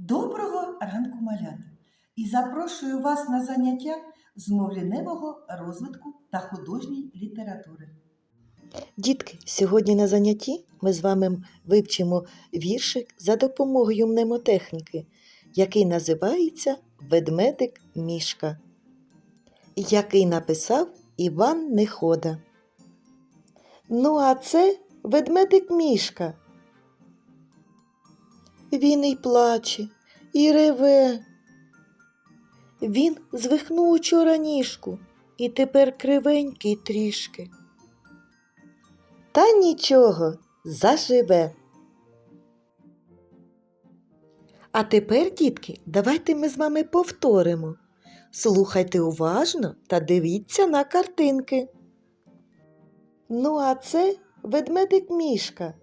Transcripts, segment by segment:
Доброго ранку, малята! І запрошую вас на заняття з мовліневого розвитку та художньої літератури. Дітки, сьогодні на занятті ми з вами вивчимо віршик за допомогою мнемотехніки, який називається Ведмедик Мішка, який написав Іван Нехода. Ну, а це ведмедик Мішка. Він і плаче, і реве. Він звихнув учора ніжку і тепер кривенький трішки. Та нічого, заживе. А тепер, дітки, давайте ми з вами повторимо. Слухайте уважно та дивіться на картинки. Ну, а це ведмедик мішка.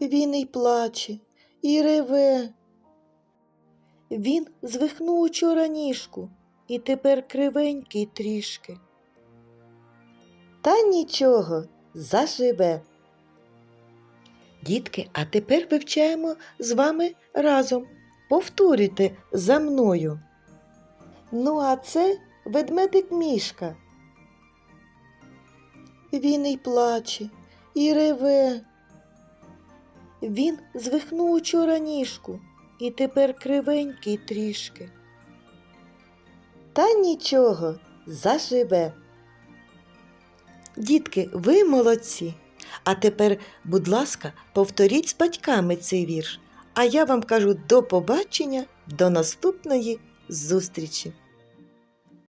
Він і плаче, і реве. Він звихнув учора ніжку і тепер кривенький трішки. Та нічого, заживе. Дітки, а тепер вивчаємо з вами разом. Повторюйте за мною. Ну, а це ведмедик мішка. Він і плаче, і реве. Він звихнув учора ніжку і тепер кривенький трішки. Та нічого, заживе. Дітки, ви молодці. А тепер, будь ласка, повторіть з батьками цей вірш. А я вам кажу до побачення, до наступної зустрічі.